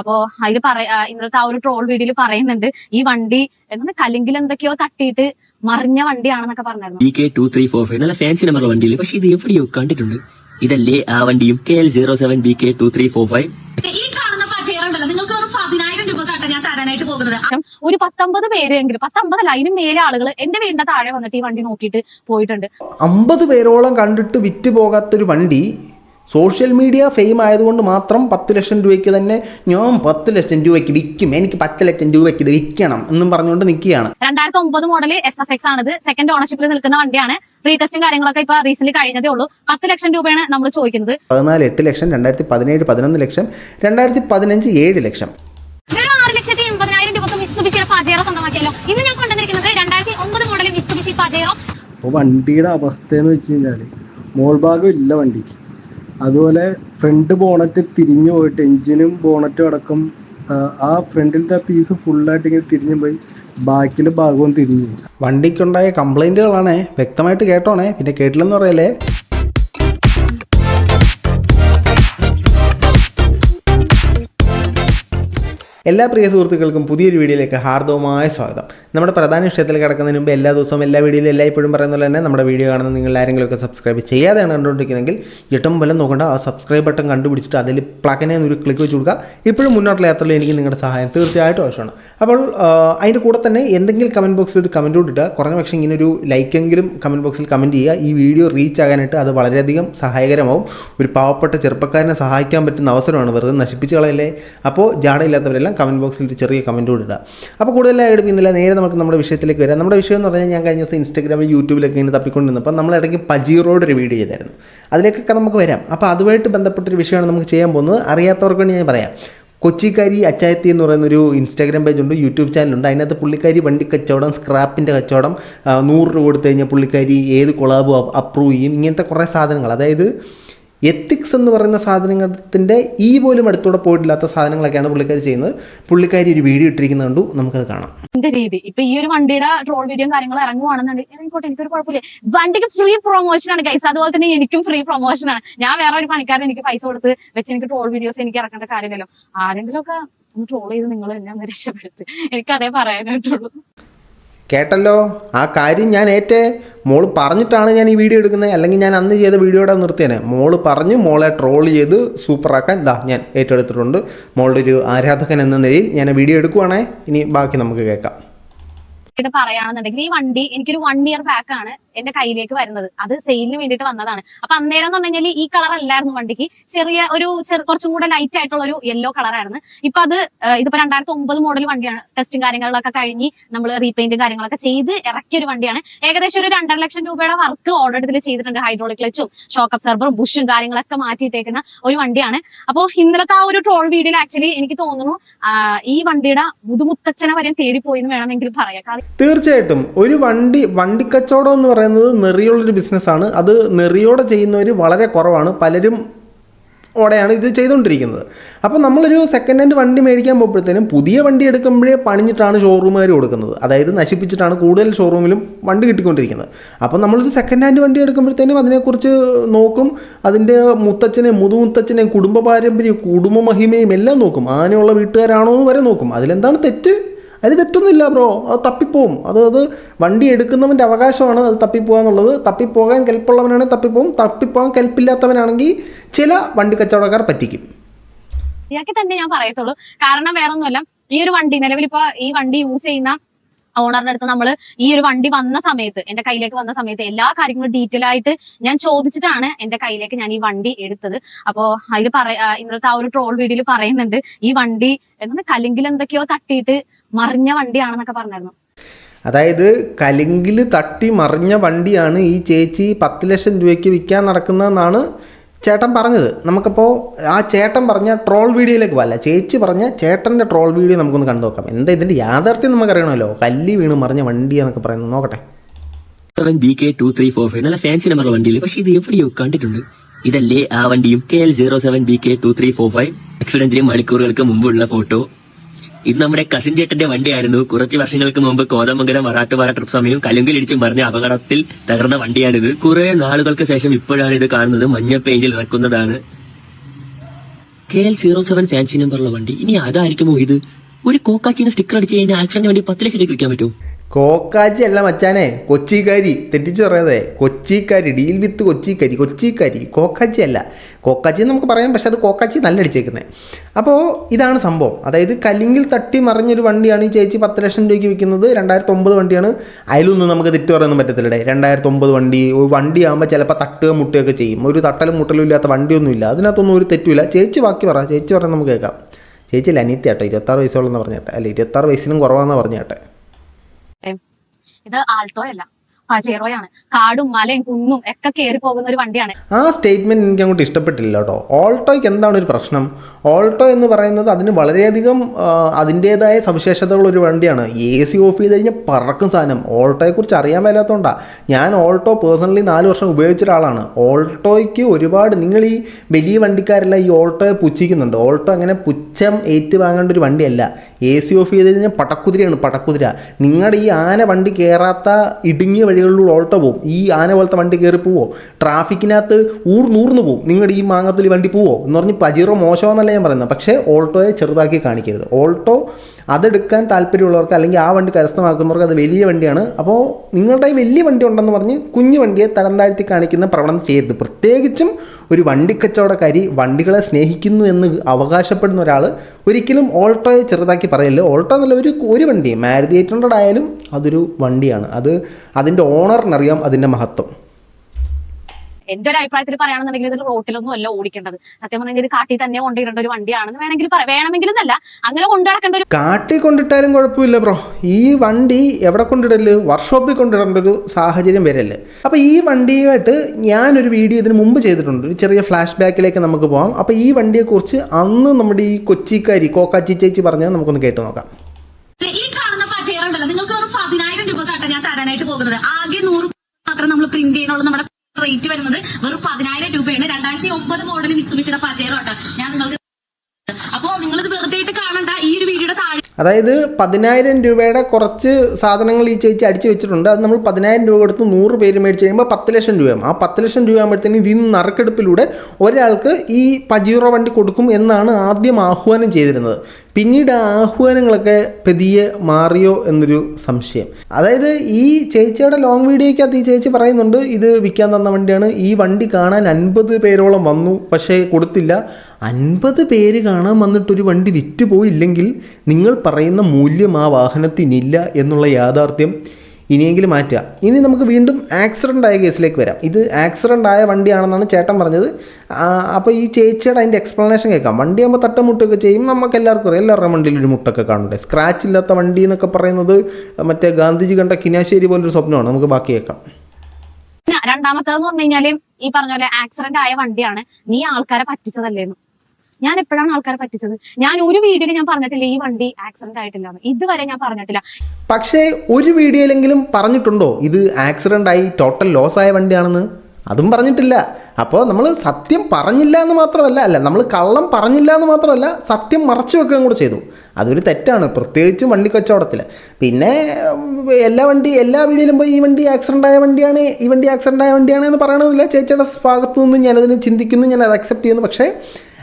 അപ്പോ അതിൽ പറ ഇന്നത്തെ ആ ഒരു ട്രോൾ വീഡിയോയിൽ പറയുന്നുണ്ട് ഈ വണ്ടി എന്താണ് കലിങ്കിൽ എന്തൊക്കെയോ തട്ടിയിട്ട് മറിഞ്ഞ വണ്ടിയാണെന്നൊക്കെ പറഞ്ഞായിരുന്നു. നല്ല ഫാൻസി നമ്പർ വണ്ടിയിൽ പക്ഷെ ഇത് എവിടെയോ കണ്ടിട്ടുണ്ട്. ഇതല്ലേ ആ വണ്ടിയും K L zero seven B K two three four five ഈ കാണുന്ന പജേറ ഉണ്ടല്ലോ. നിങ്ങൾക്ക് ഒരു പതിനായിരം രൂപ കട്ട ഞാൻ തരാനായിട്ട് പോകുന്നത്. ഒരു പത്തൊമ്പത് പേരെങ്കിലും പത്തൊമ്പതല്ല അതിന് മേലെ ആളുകൾ എന്റെ വീടിന്റെ താഴെ വന്നിട്ട് ഈ വണ്ടി നോക്കിയിട്ട് പോയിട്ടുണ്ട്. അമ്പത് പേരോളം കണ്ടിട്ട് വിറ്റ് പോകാത്തൊരു വണ്ടി സോഷ്യൽ മീഡിയ ഫെയിം ആയതുകൊണ്ട് മാത്രം പത്ത് ലക്ഷം രൂപയ്ക്ക് തന്നെ ഞാൻ പത്ത് ലക്ഷം രൂപയ്ക്ക് വിൽക്കും. എനിക്ക് പത്ത് ലക്ഷം രൂപയ്ക്ക് ഇത് വിൽക്കണം എന്നും പറഞ്ഞുകൊണ്ട് നിൽക്കുകയാണ്. രണ്ടായിരത്തി ഒമ്പത് മോഡൽ എസ് എഫ് എക്സ് ആണ് സെക്കൻഡ് ഓണർഷിപ്പിൽ നിൽക്കുന്ന വണ്ടിയാണ്. റീടെസ്റ്റും കാര്യങ്ങളൊക്കെ ഇപ്പൊ റീസെന്റ് കഴിഞ്ഞതേ ഉള്ളൂ. പത്ത് ലക്ഷം രൂപയാണ് നമ്മൾ ചോദിക്കുന്നത്. പതിനാല് എട്ട് ലക്ഷം രണ്ടായിരത്തി പതിനേഴ് പതിനൊന്ന് ലക്ഷം രണ്ടായിരത്തി പതിനഞ്ച് ഏഴ് ലക്ഷം. വെറും ആറ് ലക്ഷത്തി എൺപതിനായിരം രൂപക്ക് മിത്സുബിഷിയുടെ പജേറോ സ്വന്തമാക്കിയല്ലോ. ഇന്ന് ഞാൻ കൊണ്ടുവന്നിരിക്കുന്നത് രണ്ടായിരത്തി ഒമ്പത് മോഡൽ മിത്സുബിഷി പജേറോ അപ്പോൾ വണ്ടിയുടെ അവസ്ഥ എന്ന് വെച്ച് കഴിഞ്ഞാൽ മോൾ ഭാഗം ഇല്ല വണ്ടിക്ക്. അതുപോലെ ഫ്രണ്ട് ബോണറ്റ് തിരിഞ്ഞു പോയിട്ട് എഞ്ചിനും ബോണറ്റും അടക്കം ആ, ഫ്രണ്ടിലത്തെ പീസ് ഫുള്ളായിട്ട് ഇങ്ങനെ തിരിഞ്ഞു പോയി. ബാക്കിലെ ഭാഗവും തിരിഞ്ഞു. വണ്ടിക്കുണ്ടായ കംപ്ലൈന്റുകളാണേ വ്യക്തമായിട്ട് കേട്ടോണേ. പിന്നെ കേട്ടില്ലെന്ന് പറയല്ലേ? എല്ലാ പ്രിയ സുഹൃത്തുക്കൾക്കും പുതിയൊരു വീഡിയോയിലേക്ക് ഹാർദവമായ സ്വാഗതം. നമ്മുടെ പ്രധാന വിഷയത്തിൽ കിടക്കുന്നതിന് മുമ്പ് എല്ലാ ദിവസവും എല്ലാ വീഡിയോയിലും എല്ലായ്പ്പോഴും പറയുന്ന പോലെ തന്നെ നമ്മുടെ വീഡിയോ കാണുന്ന നിങ്ങൾ ആരെങ്കിലുമൊക്കെ സബ്സ്ക്രൈബ് ചെയ്യാതെയാണ് കണ്ടുകൊണ്ടിരിക്കുന്നതെങ്കിൽ ഏറ്റവും വല്ലതും നോക്കേണ്ട ആ സബ്സ്ക്രൈബ് ബട്ടൺ കണ്ടുപിടിച്ചിട്ട് അതിൽ പ്ലഗനെ ഒരു ക്ലിക്ക് വെച്ച് കൊടുക്കുക. ഇപ്പോഴും മുന്നോട്ടുള്ള യാത്രയിൽ എനിക്ക് നിങ്ങളുടെ സഹായം തീർച്ചയായിട്ടും ആവശ്യമാണ്. അപ്പോൾ അതിന്റെ കൂടെ തന്നെ എന്തെങ്കിലും കമന്റ് ബോക്സിൽ ഒരു കമന്റ് ഇടുക. കുറഞ്ഞ പക്ഷേ ഇങ്ങനെ ഒരു ലൈക്കെങ്കിലും കമന്റ് ബോക്സിൽ കമന്റ് ചെയ്യുക. ഈ വീഡിയോ റീച്ച് ആകാനായിട്ട് അത് വളരെയധികം സഹായകരമാവും. ഒരു പാവപ്പെട്ട ചെറുപ്പക്കാരനെ സഹായിക്കാൻ പറ്റുന്ന അവസരമാണ് വെറുതെ നശിപ്പിച്ച് കളയല്ലേ? അപ്പോൾ ജാടയില്ലാത്തവരെല്ലാം കമന്റ് ബോക്സിൽ ഒരു ചെറിയ കമന്റ് കൂടി ഇടുക അപ്പോൾ കൂടുതലായി എടുക്കുന്നില്ല നേരെ നമുക്ക് നമ്മുടെ വിഷയത്തിലേക്ക് വരാം. നമ്മുടെ വിഷയം എന്ന് പറഞ്ഞാൽ ഞാൻ കഴിഞ്ഞ ദിവസം ഇൻസ്റ്റാഗ്രാമിൽ യൂട്യൂബിലൊക്കെ ഇങ്ങനെ തപ്പിക്കൊണ്ടിരുന്നപ്പോൾ നമ്മൾ ഇടയ്ക്ക് പജീറോയുടെ ഒരു വീഡിയോ ചെയ്തായിരുന്നു. അതിലേക്കൊക്കെ നമുക്ക് വരാം. അപ്പോൾ അതുമായിട്ട് ബന്ധപ്പെട്ടൊരു വിഷയമാണ് നമുക്ക് ചെയ്യാൻ പോകുന്നത്. അറിയാത്തവർക്ക് വേണ്ടി ഞാൻ പറയാം. കൊച്ചിക്കാരി അച്ചായത്തി എന്ന് പറയുന്ന ഒരു ഇൻസ്റ്റാഗ്രാം ഉണ്ട് യൂട്യൂബ് ചാനലുണ്ട് അതിനകത്ത് പുള്ളിക്കാരി വണ്ടി കച്ചവടം സ്ക്രാപ്പിന്റെ കച്ചവടം നൂറ് രൂപ കൊടുത്തു കഴിഞ്ഞാൽ പുള്ളിക്കാരി ഏത് കൊളാബ് അപ്രൂവ് ചെയ്യും. ഇങ്ങനത്തെ കുറേ സാധനങ്ങൾ. അതായത് എത്തിക്സ് എന്ന് പറയുന്ന സാധനത്തിന്റെ ഈ പോലും അടുത്തൂടെ പോയിട്ടില്ലാത്ത സാധനങ്ങളൊക്കെയാണ് പുള്ളിക്കാരി ചെയ്യുന്നത്. പുള്ളിക്കാരി ഒരു വീഡിയോ ഇട്ടിരിക്കുന്നത് കണ്ടു. നമുക്കത് കാണാം. എന്റെ രീതി. ഇപ്പൊ ഈ ഒരു വണ്ടിയുടെ ട്രോൾ വീഡിയോ കാര്യങ്ങൾ ഇറങ്ങുവാണെന്നുണ്ടെങ്കിൽ ഇറങ്ങിക്കോട്ടെ എനിക്കൊരു കുഴപ്പമില്ല. വണ്ടിക്ക് ഫ്രീ പ്രൊമോഷൻ ആണ് കൈസ് അതുപോലെ തന്നെ എനിക്കും ഫ്രീ പ്രൊമോഷൻ ആണ്. ഞാൻ വേറെ ഒരു പണിക്കാരൻ എനിക്ക് പൈസ കൊടുത്ത് വെച്ച് എനിക്ക് ട്രോൾ വീഡിയോസ് എനിക്ക് ഇറക്കേണ്ട കാര്യമില്ലല്ലോ. ആരെങ്കിലും ഒക്കെ ഒന്ന് ട്രോൾ ചെയ്ത് നിങ്ങൾ എന്നെ ഒന്ന് രക്ഷപ്പെടുത്ത്. എനിക്ക് അതേ പറയാനായിട്ടുള്ളൂ. കേട്ടല്ലോ? ആ കാര്യം ഞാൻ ഏറ്റേ മോൾ പറഞ്ഞിട്ടാണ് ഞാൻ ഈ വീഡിയോ എടുക്കുന്നത്. അല്ലെങ്കിൽ ഞാൻ അന്ന് ചെയ്ത വീഡിയോയുടെ നിർത്തിയേനെ. മോൾ പറഞ്ഞു മോളെ ട്രോൾ ചെയ്ത് സൂപ്പറാക്കാൻ ഇതാ ഞാൻ ഏറ്റെടുത്തിട്ടുണ്ട്. മോളുടെ ഒരു ആരാധകൻ എന്ന നിലയിൽ ഞാൻ വീഡിയോ എടുക്കുവാണേ. ഇനി ബാക്കി നമുക്ക് കേൾക്കാം. പറയാണെന്നുണ്ടെങ്കിൽ ഈ വണ്ടി എനിക്കൊരു വൺ ഇയർ ബാക്ക് ആണ്. എന്റെ കയ്യിലേക്ക് വരുന്നത്. അത് സെയിലിന് വേണ്ടിയിട്ട് വന്നതാണ്. അപ്പൊ അന്നേരം എന്ന് പറഞ്ഞു കഴിഞ്ഞാൽ ഈ കളർ അല്ലായിരുന്നു വണ്ടിക്ക്. ചെറിയ ഒരു കുറച്ചും കൂടെ ലൈറ്റ് ആയിട്ടുള്ള ഒരു യെല്ലോ കളറായിരുന്നു ഇപ്പൊ അത് ഇതിപ്പോ രണ്ടായിരത്തി ഒമ്പത് മോഡൽ വണ്ടിയാണ് ടെസ്റ്റും കാര്യങ്ങളൊക്കെ കഴിഞ്ഞ് നമ്മൾ റീപെയിന്റും കാര്യങ്ങളൊക്കെ ചെയ്ത് ഇറക്കിയ ഒരു വണ്ടിയാണ്. ഏകദേശം ഒരു രണ്ടര ലക്ഷം രൂപയുടെ വർക്ക് ഓർഡർ ഇതിൽ ചെയ്തിട്ടുണ്ട് ഹൈഡ്രോളിക് ക്ലച്ചും ഷോക്ക് അബ്സർബറും ബുഷും കാര്യങ്ങളൊക്കെ മാറ്റിയിട്ടേക്കുന്ന ഒരു വണ്ടിയാണ്. അപ്പോൾ ഇന്നലത്തെ ആ ഒരു ട്രോൾ വീഡിയോയിൽ ആക്ച്വലി എനിക്ക് തോന്നുന്നു ഈ വണ്ടിയുടെ മുതുമുത്തച്ഛനെ വരെ തേടിപ്പോയി എന്ന് വേണമെങ്കിൽ പറയാം. തീർച്ചയായിട്ടും. ഒരു വണ്ടി വണ്ടിക്കച്ചവടം എന്ന് പറയുന്നത് നെറിയുള്ളൊരു ബിസിനസ്സാണ്. അത് നെറിയോടെ ചെയ്യുന്നവർ വളരെ കുറവാണ്. പലരും ഓടെയാണ് ഇത് ചെയ്തുകൊണ്ടിരിക്കുന്നത് അപ്പോൾ നമ്മളൊരു സെക്കൻഡ് ഹാൻഡ് വണ്ടി മേടിക്കാൻ പോകുമ്പോഴത്തേനും പുതിയ വണ്ടി എടുക്കുമ്പോഴേ പണിഞ്ഞിട്ടാണ് ഷോറൂമുകാർ കൊടുക്കുന്നത്. അതായത് നശിപ്പിച്ചിട്ടാണ് കൂടുതൽ ഷോറൂമിലും വണ്ടി കിട്ടിക്കൊണ്ടിരിക്കുന്നത്. അപ്പോൾ നമ്മളൊരു സെക്കൻഡ് ഹാൻഡ് വണ്ടി എടുക്കുമ്പോഴത്തേനും അതിനെക്കുറിച്ച് നോക്കും. അതിന്റെ മുത്തച്ഛനെയും മുതുമുത്തച്ഛനെയും കുടുംബ പാരമ്പര്യം കുടുംബ മഹിമയും എല്ലാം നോക്കും. ആനയുള്ള വീട്ടുകാരാണോ എന്ന് വരെ നോക്കും. അതിലെന്താണ് തെറ്റ്? അതിൽ തെറ്റൊന്നുമില്ല ബ്രോ. അത് തപ്പിപ്പോവും. അത് അത് വണ്ടി എടുക്കുന്നവന്റെ അവകാശമാണ് അത് തപ്പിപ്പോകുക എന്നുള്ളത്. തപ്പിപ്പോകാൻ കെൽപ്പുള്ളവനാണെങ്കിൽ തപ്പിപ്പോവും. തപ്പിപ്പോകാൻ കെൽപ്പില്ലാത്തവനാണെങ്കിൽ ചില വണ്ടി കച്ചവടക്കാർ പറ്റിക്കും. ഇയാൾക്ക് തന്നെ ഞാൻ പറയത്തുള്ളൂ. കാരണം വേറൊന്നുമല്ല. ഈ ഒരു വണ്ടി നിലവിൽ ഇപ്പൊ ഈ വണ്ടി യൂസ് ചെയ്യുന്ന ഓണറിന്റെ അടുത്ത് നമ്മൾ ഈ ഒരു വണ്ടി വന്ന സമയത്ത് എന്റെ കയ്യിലേക്ക് വന്ന സമയത്ത് എല്ലാ കാര്യങ്ങളും ഡീറ്റെയിൽ ആയിട്ട് ഞാൻ ചോദിച്ചിട്ടാണ് എന്റെ കയ്യിലേക്ക് ഞാൻ ഈ വണ്ടി എടുത്തത്. അപ്പോ അതിൽ പറ ഇന്നത്തെ ആ ഒരു ട്രോൾ വീഡിയോയിൽ പറയുന്നുണ്ട് ഈ വണ്ടി എന്താണ് കലിങ്കിൽ എന്തൊക്കെയോ തട്ടിയിട്ട് മറിഞ്ഞ വണ്ടിയാണെന്നൊക്കെ പറഞ്ഞായിരുന്നു. അതായത് കലിങ്കിൽ തട്ടി മറിഞ്ഞ വണ്ടിയാണ് ഈ ചേച്ചി പത്ത് ലക്ഷം രൂപയ്ക്ക് വിൽക്കാൻ നടക്കുന്നതെന്നാണ് ചേട്ടൻ പറഞ്ഞത്. നമുക്കപ്പോൾ ആ ചേട്ടൻ പറഞ്ഞ ട്രോൾ വീഡിയോയിലേക്ക് പോകല്ല ചേച്ചി പറഞ്ഞ ചേട്ടന്റെ ട്രോൾ വീഡിയോ നമുക്കൊന്ന് കണ്ടു നോക്കാം. എന്താ ഇതിന്റെ യാഥാർത്ഥ്യം നമുക്കറിയണമല്ലോ? കല്ലി വീണ് മറിഞ്ഞ വണ്ടിയാന്നൊക്കെ പറയുന്നത്. നോക്കട്ടെ. B K two three four five നല്ല ഫാൻസി വണ്ടിയില്ലേ പക്ഷെ ഇത് എവിടെയോ കണ്ടിട്ടുണ്ട്. ഇതല്ലേ ആ വണ്ടിയും K L zero seven B K two three four five ആക്സിഡന്റിന് മണിക്കൂറുകൾക്ക് മുമ്പുള്ള ഫോട്ടോ ഇത് നമ്മുടെ കസിൻ ചേട്ടന്റെ വണ്ടിയായിരുന്നു കുറച്ച് വർഷങ്ങൾക്ക് മുമ്പ് കോതമംഗലം മറാട്ടുപാറ ട്രിപ്പ് സമയം കലുങ്കിലിടിച്ച് മറിഞ്ഞ അപകടത്തിൽ തകർന്ന വണ്ടിയാണിത്. കുറെ നാളുകൾക്ക് ശേഷം ഇപ്പോഴാണ് ഇത് കാണുന്നത്. മഞ്ഞ പെയിന്റിൽ ഇറക്കുന്നതാണ്. K L zero seven fancy നമ്പറുള്ള വണ്ടി. ഇനി അതായിരിക്കുമോ ഇത്? ഒരു കോക്കാച്ചിന്റെ സ്റ്റിക്കർ അടിച്ച് കഴിഞ്ഞാൽ ആക്സിഡന്റ് വണ്ടി പത്ത് ലക്ഷം രൂപയ്ക്ക് വിൽക്കാൻ പറ്റുമോ? കോക്കാച്ചി അല്ല മച്ചാനെ കൊച്ചിക്കാരി തെറ്റിച്ച് പറയാതെ. കൊച്ചിക്കാരി ഡീൽ വിത്ത് കൊച്ചിക്കാരി കൊച്ചിക്കാരി കോക്കാച്ചി അല്ല കോക്കാച്ചി നമുക്ക് പറയാം പക്ഷെ അത് കോക്കാച്ചി നല്ല അടിച്ചേക്കുന്നത് അപ്പോൾ ഇതാണ് സംഭവം. അതായത് കലിങ്കിൽ തട്ടി മറിഞ്ഞൊരു വണ്ടിയാണ് ഈ ചേച്ചി പത്ത് ലക്ഷം രൂപയ്ക്ക് വിൽക്കുന്നത്. രണ്ടായിരത്തി ഒമ്പത് വണ്ടിയാണ്. അതിലൊന്നും നമുക്ക് തെറ്റു പറയാനൊന്നും പറ്റത്തില്ലേ രണ്ടായിരത്തി ഒമ്പത് വണ്ടി വണ്ടി ആകുമ്പോൾ ചിലപ്പോൾ തട്ടുക മുട്ടുകയൊക്കെ ചെയ്യും. ഒരു തട്ടലും മുട്ടലും ഇല്ലാത്ത വണ്ടിയൊന്നും ഇല്ല. അതിനകത്തൊന്നും ഒരു തെറ്റുമില്ല. ചേച്ചി ബാക്കി പറ. ചേച്ചി പറഞ്ഞാൽ നമുക്ക് കേൾക്കാം. ചേച്ചി അനിയത്തി കേട്ടോ ഇരുപത്താറ് വയസ്സുള്ളതെന്ന് പറഞ്ഞാട്ടെ. അല്ല ഇരുപത്താറ് വയസ്സിനും കുറവാണെന്ന് പറഞ്ഞേട്ടെ. ഇത് ആൾട്ടോ അല്ല. കാടും മലയും കുന്നും ഒക്കെ കയറി പോകുന്ന ഒരു വണ്ടിയാണ്. ആ സ്റ്റേറ്റ്മെന്റ് എനിക്ക് അങ്ങോട്ട് ഇഷ്ടപ്പെട്ടില്ല കേട്ടോ ഓൾട്ടോയ്ക്ക് എന്താണ് ഒരു പ്രശ്നം? ഓൾട്ടോ എന്ന് പറയുന്നത് അതിന് വളരെയധികം അതിന്റെതായ സവിശേഷതകളുള്ള ഒരു വണ്ടിയാണ്. എ സി ഓഫ് ചെയ്ത് കഴിഞ്ഞാൽ പറക്കും സാധനം. ഓൾട്ടോയെക്കുറിച്ച് അറിയാൻ മേലാത്തതുകൊണ്ടാണ് ഞാൻ ഓൾട്ടോ പേഴ്സണലി നാല് വർഷം ഉപയോഗിച്ച ഒരാളാണ്. ഓൾട്ടോയ്ക്ക് ഒരുപാട് നിങ്ങൾ ഈ വലിയ വണ്ടിക്കാരെല്ലാം ഈ ഓൾട്ടോയെ പുച്ഛിക്കുന്നുണ്ട്. ഓൾട്ടോ അങ്ങനെ പുച്ഛം ഏറ്റുവാങ്ങേണ്ട ഒരു വണ്ടിയല്ല. എ സി ഓഫ് ചെയ്ത് കഴിഞ്ഞാൽ പടക്കുതിരയാണ് പടക്കുതിര. നിങ്ങളുടെ ഈ ആന വണ്ടി കയറാത്ത ഇടുങ്ങിയ വഴികളിലൂടെ ഓൾട്ടോ പോകും ഈ ആന പോലത്തെ വണ്ടി കയറി പോവോ? ട്രാഫിക്കിനകത്ത് ഊർന്നൂർന്ന് പോവും. നിങ്ങളുടെ ഈ മാങ്ങാത്തൊലി വണ്ടി പോവോ? എന്ന് പറഞ്ഞ് പജീറോ മോശമെന്നല്ല ഞാൻ പറയുന്നത്. പക്ഷേ ഓൾട്ടോയെ ചെറുതാക്കി കാണിക്കരുത്. ഓൾട്ടോ അതെടുക്കാൻ താല്പര്യമുള്ളവർക്ക് അല്ലെങ്കിൽ ആ വണ്ടി കരസ്ഥമാക്കുന്നവർക്ക് അത് വലിയ വണ്ടിയാണ്. അപ്പോൾ നിങ്ങളുടെ വലിയ വണ്ടി ഉണ്ടെന്ന് പറഞ്ഞ് കുഞ്ഞു വണ്ടിയെ തരം താഴ്ത്തി കാണിക്കുന്ന പ്രവണത ചെയ്യരുത്. പ്രത്യേകിച്ചും ഒരു വണ്ടിക്കച്ചവടക്കാരി വണ്ടികളെ സ്നേഹിക്കുന്നു എന്ന് അവകാശപ്പെടുന്ന ഒരാൾ ഒരിക്കലും ഓൾട്ടോയെ ചെറുതാക്കി പറയല്ലോ. ഓൾട്ടോ എന്നല്ല ഒരു ഒരു വണ്ടി. മാരുതി എയ്റ്റ് ഹൺഡ്രഡ് ആയാലും അതൊരു വണ്ടിയാണ്. അത് അതിന്റെ ഓണറിനറിയാം അതിന്റെ മഹത്വം. എന്റെ ഒരു അഭിപ്രായത്തിൽ പറയുകയാണെന്നുണ്ടെങ്കിൽ ഇത് റോട്ടിലൊന്നും അല്ല ഓടിക്കേണ്ടത്. സത്യം പറഞ്ഞാൽ ഇത് കാട്ടിൽ തന്നെ കൊണ്ടിടേണ്ട ഒരു വണ്ടിയാണെന്ന് വേണമെങ്കിൽ പറയാം. വേണമെങ്കിലും എന്നല്ല അങ്ങനെ കൊണ്ടുനടക്കേണ്ട ഒരു കാട്ടി കൊണ്ടിട്ടാലും കുഴപ്പമില്ല ബ്രോ. ഈ വണ്ടി എവിടെ കൊണ്ടിടൽ? വർക്ക്ഷോപ്പിൽ കൊണ്ടിടേണ്ട ഒരു സാഹചര്യം വരല്ലേ അപ്പോൾ ഈ വണ്ടിയുമായിട്ട് ഞാനൊരു വീഡിയോ ഇതിന് മുമ്പ് ചെയ്തിട്ടുണ്ട്. ഒരു ചെറിയ ഫ്ലാഷ് ബാക്കിലേക്ക് നമുക്ക് പോകാം അപ്പോൾ ഈ വണ്ടിയെ കുറിച്ച് അന്ന് നമ്മുടെ ഈ കൊച്ചിക്കാരി കോക്കാച്ചി ചേച്ചി പറഞ്ഞാൽ നമുക്കൊന്ന് കേട്ടു നോക്കാം. ഈ കാണുന്ന നിങ്ങൾക്ക് ഒരു പതിനായിരം രൂപ കട്ട ഞാൻ തരാനായിട്ട് പോകുന്നത്. ആകെ നൂറ് മാത്രം നമ്മൾ പ്രിന്റ് ചെയ്യുന്നുള്ളൂ നമ്മുടെ റേറ്റ് വരുന്നത് വെറും പതിനായിരം രൂപയാണ്. രണ്ടായിരത്തി ഒമ്പത് മോഡൽ മിക്സുമിഷിയുടെ പജേറോ ഞാൻ നിങ്ങൾക്ക് അപ്പോ ഇത് വെറുതെ കാണണ്ട. ഈ ഒരു വീഡിയോയുടെ താഴെ അതായത് പതിനായിരം രൂപയുടെ കുറച്ച് സാധനങ്ങൾ ഈ ചേച്ചി അടിച്ചു വെച്ചിട്ടുണ്ട്. അത് നമ്മൾ പതിനായിരം രൂപ കൊടുത്ത് നൂറ് പേര് മേടിച്ച് കഴിയുമ്പോൾ പത്ത് ലക്ഷം രൂപയാകും ആ പത്ത് ലക്ഷം രൂപ ആകുമ്പോഴത്തേന് ഇതിൽ നിന്ന് നറുക്കെടുപ്പിലൂടെ ഒരാൾക്ക് ഈ പജീറോ വണ്ടി കൊടുക്കും എന്നാണ് ആദ്യം ആഹ്വാനം ചെയ്തിരുന്നത്. പിന്നീട് ആഹ്വാനങ്ങളൊക്കെ പതിയെ മാറിയോ എന്നൊരു സംശയം. അതായത് ഈ ചേച്ചിയുടെ ലോങ് വീഡിയോയ്ക്കകത്ത് ഈ ചേച്ചി പറയുന്നുണ്ട് ഇത് വിൽക്കാൻ തന്ന വണ്ടിയാണ് ഈ വണ്ടി കാണാൻ അൻപത് പേരോളം വന്നു പക്ഷേ കൊടുത്തില്ല. അൻപത് പേര് കാണാൻ വന്നിട്ടൊരു വണ്ടി വിറ്റ് പോയില്ലെങ്കിൽ നിങ്ങൾ പറയുന്ന മൂല്യം ആ വാഹനത്തിനില്ല എന്നുള്ള യാഥാർത്ഥ്യം ഇനിയെങ്കിലും മാറ്റുക. ഇനി നമുക്ക് വീണ്ടും ആക്സിഡന്റ് ആയ കേസിലേക്ക് വരാം. ഇത് ആക്സിഡന്റ് ആയ വണ്ടിയാണെന്നാണ് ചേട്ടൻ പറഞ്ഞത്. അപ്പോൾ ഈ ചേച്ചിയുടെ അതിന്റെ എക്സ്പ്ലനേഷൻ കേൾക്കാം. വണ്ടിയാകുമ്പോൾ തട്ടമുട്ടൊക്കെ ചെയ്യും. നമുക്ക് എല്ലാവർക്കും അറിയാം. എല്ലാവരുടെ വണ്ടിയിൽ ഒരു മുട്ടൊക്കെ കാണണ്ടേ സ്ക്രാച്ച് ഇല്ലാത്ത വണ്ടി എന്നൊക്കെ പറയുന്നത് മറ്റേ ഗാന്ധിജി കണ്ട കിനാശ്ശേരി പോലൊരു സ്വപ്നമാണ്. നമുക്ക് ബാക്കി കേൾക്കാം. രണ്ടാമത്തേന്ന് പറഞ്ഞു ഈ പറഞ്ഞ പോലെ ആക്സിഡന്റ് ആയ വണ്ടിയാണ്. നീ ആൾക്കാരെ പറ്റിച്ചതല്ലേന്ന്. ഞാൻ എപ്പോഴാണ് ആൾക്കാരെ പറ്റിച്ചത്? ഞാൻ ഒരു വീഡിയോയിൽ ഞാൻ പറഞ്ഞിട്ടില്ല ഈ വണ്ടി ആക്സിഡന്റ് ആയിട്ടില്ല ഇതുവരെ ഞാൻ പറഞ്ഞിട്ടില്ല. പക്ഷേ ഒരു വീഡിയോയിലെങ്കിലും പറഞ്ഞിട്ടുണ്ടോ? ഇത് ആക്സിഡന്റ് ആയി ടോട്ടൽ ലോസ് ആയ വണ്ടിയാണെന്ന്? അതും പറഞ്ഞിട്ടില്ല. അപ്പോൾ നമ്മൾ സത്യം പറഞ്ഞില്ല എന്ന് മാത്രമല്ല അല്ല നമ്മൾ കള്ളം പറഞ്ഞില്ല എന്ന് മാത്രമല്ല സത്യം മറച്ചു വെക്കുകയും കൂടെ ചെയ്തു. അതൊരു തെറ്റാണ് പ്രത്യേകിച്ച് വണ്ടി കച്ചവടത്തിൽ പിന്നെ എല്ലാ വണ്ടി എല്ലാ വീഡിയോയിലും പോയി ഈ വണ്ടി ആക്സിഡന്റ് ആയ വണ്ടിയാണ് ഈ വണ്ടി ആക്സിഡന്റ് ആയ വണ്ടിയാണ് എന്ന് പറയണമെന്നില്ല. ചേച്ചിയുടെ ഭാഗത്തു നിന്ന് ഞാനതിനെ ചിന്തിക്കുന്നു ഞാൻ അത് അക്സെപ്റ്റ് ചെയ്യുന്നു. പക്ഷേ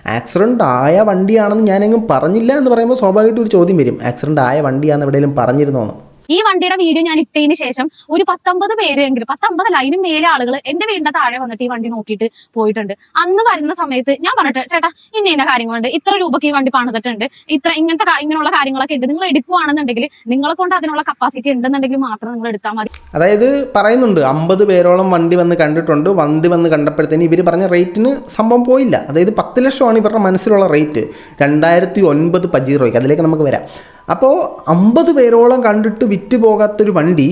ആക്സിഡന്റ് ആയ വണ്ടിയാണെന്ന് ഞാനെങ്ങും പറഞ്ഞില്ല എന്ന് പറയുമ്പോൾ സ്വാഭാവികമായിട്ടും ഒരു ചോദ്യം വരും. ആക്സിഡന്റ് ആയ വണ്ടിയാണെന്ന് എവിടെയെങ്കിലും പറഞ്ഞിരുന്നോന്ന്. ഈ വണ്ടിയുടെ വീഡിയോ ഞാൻ ഇട്ടതിന് ശേഷം ഒരു പത്തൊമ്പത് പേരെങ്കിലും പത്തൊമ്പതല്ല ലൈനും മേലെ ആളുകൾ എന്റെ വീടിന്റെ താഴെ വന്നിട്ട് ഈ വണ്ടി നോക്കിയിട്ട് പോയിട്ടുണ്ട്. അന്ന് വരുന്ന സമയത്ത് ഞാൻ പറഞ്ഞിട്ട് ചേട്ടാ ഇന്ന ഇന്ന കാര്യങ്ങളുണ്ട്? ഇത്ര രൂപയ്ക്ക് ഈ വണ്ടി പണിതിട്ടുണ്ട്. ഇത്ര ഇങ്ങനത്തെ ഇങ്ങനെയുള്ള കാര്യങ്ങളൊക്കെ ഉണ്ട്. നിങ്ങൾ എടുക്കുവാണെന്നുണ്ടെങ്കിൽ നിങ്ങളെ കൊണ്ട് അതിനുള്ള കപ്പാസിറ്റി ഉണ്ടെന്നുണ്ടെങ്കിൽ മാത്രം നിങ്ങൾ എടുത്താൽ മതി. അതായത് പറയുന്നുണ്ട് അമ്പത് പേരോളം വണ്ടി വന്ന് കണ്ടിട്ടുണ്ട്. വണ്ടി വന്ന് കണ്ടപ്പോഴത്തേന് ഇവർ പറഞ്ഞ റേറ്റിന് സംഭവം പോയില്ല. അതായത് പത്ത് ലക്ഷമാണ് ഇവരുടെ മനസ്സിലുള്ള റേറ്റ്. രണ്ടായിരത്തി ഒൻപത് പജീറോയ്ക്ക്. അതിലേക്ക് നമുക്ക് വരാം. അപ്പോൾ അമ്പത് പേരോളം കണ്ടിട്ട് വിറ്റ് പോകാത്തൊരു വണ്ടി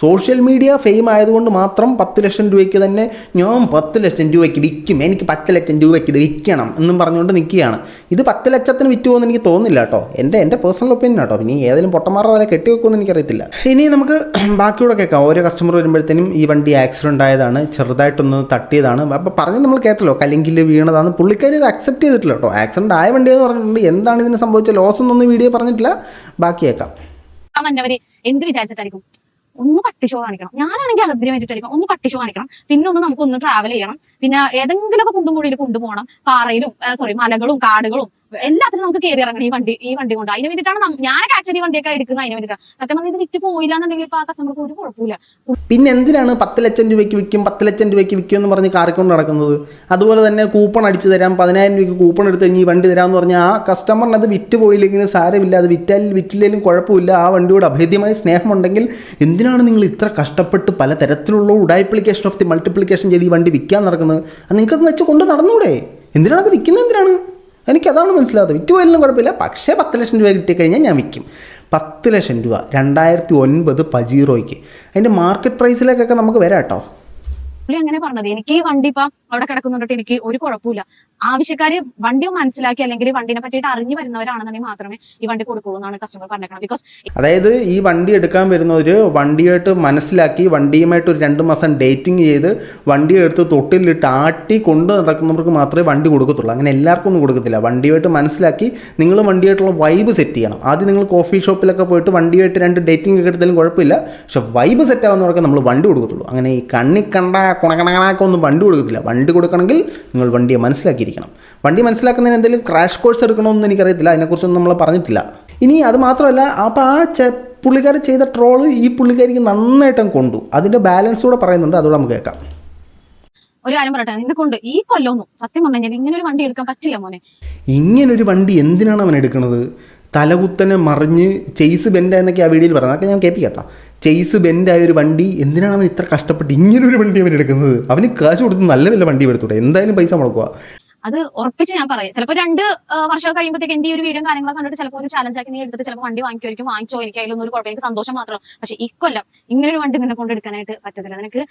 സോഷ്യൽ മീഡിയ ഫെയിം ആയതുകൊണ്ട് മാത്രം പത്ത് ലക്ഷം രൂപയ്ക്ക് തന്നെ ഞാൻ പത്ത് ലക്ഷം രൂപയ്ക്ക് വിൽക്കും. എനിക്ക് പത്ത് ലക്ഷം രൂപയ്ക്ക് ഇത് വിൽക്കണം എന്നും പറഞ്ഞുകൊണ്ട് നിൽക്കുകയാണ്. ഇത് പത്ത് ലക്ഷത്തിന് വിറ്റ് പോകുമെന്ന് എനിക്ക് തോന്നുന്നില്ല കേട്ടോ. എന്റെ എന്റെ പേഴ്സണൽ ഒപ്പീനിയൻ കേട്ടോ ഇനി ഏതെങ്കിലും പൊട്ടന്മാരുടെ തല കെട്ടി വെക്കുമെന്ന് എനിക്കറിയത്തില്ല. ഇനി നമുക്ക് ബാക്കിയൂടെ കേൾക്കാം. ഓരോ കസ്റ്റമർ വരുമ്പോഴത്തേനും ഈ വണ്ടി ആക്സിഡന്റ് ആയതാണ് ചെറുതായിട്ടൊന്ന് തട്ടിയതാണ്. അപ്പോൾ പറഞ്ഞ് നമ്മൾ കേട്ടല്ലോ. കല്ലെങ്കിൽ വീണതാണ് പുള്ളിക്കാരി ഇത് അക്സെപ്റ്റ് ചെയ്തിട്ടില്ല കേട്ടോ. ആക്സിഡന്റ് ആയ വണ്ടി എന്ന് പറഞ്ഞിട്ടുണ്ട്. എന്താണ് ഇതിന് സംഭവിച്ച ലോസ് എന്നൊന്നും വീഡിയോ പറഞ്ഞിട്ടില്ല. ബാക്കി കേൾക്കാം. എന്ത് വിചാരിച്ചിട്ടായിരിക്കും? ഒന്ന് പട്ടി ഷോ കാണിക്കണം. ഞാനാണെങ്കിൽ അലദ്രി വേണ്ടിട്ട് എടുക്കണം ഒന്ന് പട്ടി ഷോ കാണിക്കണം. പിന്നെ ഒന്ന് നമുക്ക് ഒന്ന് ട്രാവൽ ചെയ്യണം. പിന്നെ ഏതെങ്കിലുമൊക്കെ കുണ്ടും കൂടിയിൽ കൊണ്ടുപോകണം പാറയിലും സോറി മലകളും കാടുകളും. എല്ലാത്തിനും നമുക്ക് കയറി ഇറങ്ങണം ഈ വണ്ടി ഈ വണ്ടി കൊണ്ട്. അതിന് വേണ്ടിയിട്ടാണ് ഞാനൊക്കെ ആക്ച്വലി വണ്ടിയൊക്കെ എടുക്കുന്നത് അതിന് വേണ്ടിയിട്ടാണ്. സത്യം പറഞ്ഞാൽ ഇത് വിറ്റ് പോയില്ല എന്നുണ്ടെങ്കിൽ ഇപ്പൊ ആ കസ്റ്റമർക്ക് ഒരു കുഴപ്പമില്ല പിന്നെ എന്തിനാണ് പത്ത് ലക്ഷം രൂപയ്ക്ക് വിൽക്കും പത്ത് ലക്ഷം രൂപയ്ക്ക് വിൽക്കും എന്ന് പറഞ്ഞ് കാറിക്കൊണ്ട് നടക്കുന്നത്? അതുപോലെ തന്നെ കൂപ്പൺ അടിച്ചു തരാം പതിനായിരം രൂപയ്ക്ക് കൂപ്പൺ എടുത്ത് കഴിഞ്ഞ് ഈ വണ്ടി തരാമെന്ന് പറഞ്ഞാൽ ആ കസ്റ്റമറിന് അത് വിറ്റ് പോയില്ലെങ്കിൽ സാരമില്ല. അത് വിറ്റാൽ വിറ്റില്ലെങ്കിലും കുഴപ്പമില്ല. ആ വണ്ടിയോട് അഭേദ്യമായ സ്നേഹമുണ്ടെങ്കിൽ എന്തിനാണ് നിങ്ങൾ ഇത്ര കഷ്ടപ്പെട്ട് പല തരത്തിലുള്ള ഓഫ് ദി മൾട്ടിപ്ലിക്കേഷൻ ചെയ്ത് ഈ വണ്ടി വിൽക്കാൻ നടക്കുന്നത്? അത് നിങ്ങൾക്കത് വെച്ച് കൊണ്ട് നടന്നൂടെ. എന്തിനാണ് അത് വിൽക്കുന്നത് എന്തിനാണ്? എനിക്ക് മനസ്സിലാകുന്നത് വിറ്റ് പോയാലും കുഴപ്പമില്ല. പക്ഷേ പത്ത് ലക്ഷം രൂപ കിട്ടിക്കഴിഞ്ഞാൽ ഞാൻ വിൽക്കും. പത്ത് ലക്ഷം രൂപ. രണ്ടായിരത്തി ഒൻപത് പജീറോയ്ക്ക്. അതിന്റെ മാർക്കറ്റ് പ്രൈസിലേക്കൊക്കെ നമുക്ക് വരാം കേട്ടോ. പുള്ളി അങ്ങനെ പറഞ്ഞത്. എനിക്ക് ഈ വണ്ടി ഇപ്പൊ അവിടെ കിടക്കുന്നുണ്ടിട്ട് എനിക്ക് ഒരു കുഴപ്പമില്ല ആവശ്യക്കാര് വണ്ടി മനസ്സിലാക്കി അല്ലെങ്കിൽ വണ്ടിനെ പറ്റിയിട്ട് അറിഞ്ഞു വരുന്നവരാണെന്നുണ്ടെങ്കിൽ മാത്രമേ ഈ വണ്ടി കൊടുക്കുള്ളൂ എന്നാണ് കസ്റ്റമർ പറഞ്ഞത് ബിക്കോസ് അതായത് ഈ വണ്ടി എടുക്കാൻ വരുന്നവർ വണ്ടിയായിട്ട് മനസ്സിലാക്കി വണ്ടിയുമായിട്ട് ഒരു രണ്ട് മാസം ഡേറ്റിംഗ് ചെയ്ത് വണ്ടി എടുത്ത് തൊട്ടിലിട്ട് ആട്ടി കൊണ്ട് നടക്കുന്നവർക്ക് മാത്രമേ വണ്ടി കൊടുക്കത്തുള്ളൂ. അങ്ങനെ എല്ലാവർക്കും ഒന്നും കൊടുക്കത്തില്ല. വണ്ടിയായിട്ട് മനസ്സിലാക്കി നിങ്ങൾ വണ്ടിയായിട്ടുള്ള വൈബ് സെറ്റ് ചെയ്യണം. ആദ്യം നിങ്ങൾ കോഫി ഷോപ്പിലൊക്കെ പോയിട്ട് വണ്ടിയായിട്ട് രണ്ട് ഡേറ്റിംഗ് ഒക്കെ എടുത്താലും കുഴപ്പമില്ല. പക്ഷെ വൈബ് സെറ്റ് ആവുന്നവർക്ക് നമ്മൾ വണ്ടി കൊടുക്കത്തുള്ളൂ. അങ്ങനെ ഈ കണ്ണി കണ്ട കുണക്കണക്കണക്കെ ഒന്നും വണ്ടി കൊടുക്കത്തില്ല വണ്ടി കൊടുക്കണമെങ്കിൽ നിങ്ങൾ വണ്ടിയെ മനസ്സിലാക്കിയിരിക്കണം വണ്ടി മനസ്സിലാക്കുന്നതിന് എന്തെങ്കിലും ക്രാഷ് കോഴ്സ് എടുക്കണമെന്ന് എനിക്കറിയത്തില്ല അതിനെക്കുറിച്ചൊന്നും നമ്മൾ പറഞ്ഞിട്ടില്ല ഇനി അത് മാത്രമല്ല അപ്പോൾ ആ ചെ പുള്ളിക്കാരൻ ചെയ്ത ട്രോൾ ഈ പുള്ളിക്കാരിക്ക് നന്നായിട്ടും കൊണ്ടു അതിന്റെ ബാലൻസ് കൂടെ പറയുന്നുണ്ട് അതുകൂടെ നമുക്ക് കേൾക്കാം ഒരു കാര്യം പറയട്ടെ നിന്നെ കൊണ്ട് ഈ കൊല്ലമൊന്നും സത്യം പറഞ്ഞു കഴിഞ്ഞാൽ ഇങ്ങനെ ഒരു വണ്ടി എടുക്കാൻ പറ്റില്ല മോനെ ഇങ്ങനൊരു വണ്ടി എന്തിനാണ് അവൻ എടുക്കുന്നത് തലകുത്തനെ മറിഞ്ഞ് ചെയ്സ് ബെൻഡ് എന്നൊക്കെ ആ വീഡിയോയിൽ പറഞ്ഞത്. അതൊക്കെ ഞാൻ കേൾപ്പിക്കട്ടോ. ചെയ്സ് ബെൻഡായ ഒരു വണ്ടി എന്തിനാണ് അവൻ ഇത്ര കഷ്ടപ്പെട്ട് ഇങ്ങനൊരു വണ്ടി അവൻ എടുക്കുന്നത്? അവന് കാശ് കൊടുത്ത് നല്ല വല്ല വണ്ടി എടുത്തൂടെ? എന്തായാലും പൈസ മുടക്കുക അത് ഉറപ്പിച്ച് ഞാൻ പറയാം. ചിലപ്പോൾ രണ്ട് വർഷം കഴിയുമ്പോഴത്തേക്ക് എന്റെ ഒരു വീഡിയോ കാര്യങ്ങളൊക്കെ കണ്ടിട്ട് ചിലപ്പോൾ ഒരു ചാലഞ്ച് ആക്കി നീ എടുത്തിട്ട് ചിലപ്പോൾ വണ്ടി വാങ്ങിക്കുമായിരിക്കും വാങ്ങിച്ചോ എനിക്ക് അതിലൊന്നും ഒരു കുഴപ്പം എനിക്ക് സന്തോഷം മാത്രം. പക്ഷെ ഈ കൊല്ലം ഇങ്ങനെ ഒരു വണ്ടി നിന്നെ കൊണ്ട് എടുക്കാനായിട്ട് പറ്റത്തില്ല. നിനക്ക്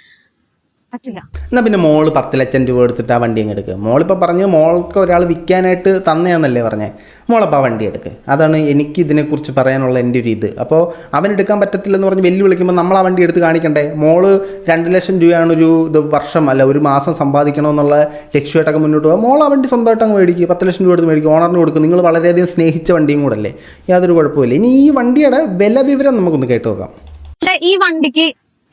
പറ്റില്ല. എന്നാ പിന്നെ മോൾ പത്ത് ലക്ഷം രൂപ എടുത്തിട്ട് ആ വണ്ടി അങ്ങ് എടുക്കുക മോളിപ്പോൾ പറഞ്ഞ് മോൾക്ക് ഒരാൾ വിൽക്കാനായിട്ട് തന്നെയാണെന്നല്ലേ പറഞ്ഞേ. മോളപ്പോൾ ആ വണ്ടി എടുക്കുക അതാണ് എനിക്ക് ഇതിനെക്കുറിച്ച് പറയാനുള്ള എന്റെ ഒരു ഇത്. അപ്പോൾ അവൻ എടുക്കാൻ പറ്റത്തില്ലെന്ന് പറഞ്ഞ് വെല്ലുവിളിക്കുമ്പോൾ നമ്മൾ ആ വണ്ടി എടുത്ത് കാണിക്കണ്ടേ? മോൾ രണ്ട് ലക്ഷം രൂപയാണ് ഒരു ഇത് വർഷം അല്ല ഒരു മാസം സമ്പാദിക്കണമെന്നുള്ള ലക്ഷ്യമായിട്ടൊക്കെ മുന്നോട്ട് പോകുക മോൾ ആ വണ്ടി സ്വന്തമായിട്ട് അങ്ങ് മേടിക്കും. പത്ത് ലക്ഷം രൂപ എടുത്ത് മേടിക്കും. ഓണറിന് കൊടുക്കും. നിങ്ങൾ വളരെയധികം സ്നേഹിച്ച വണ്ടിയും കൂടെ അല്ലേ യാതൊരു കുഴപ്പമില്ല ഇനി ഈ വണ്ടിയുടെ വില വിവരം നമുക്കൊന്ന് കേട്ട് നോക്കാം. ഈ വണ്ടിക്ക്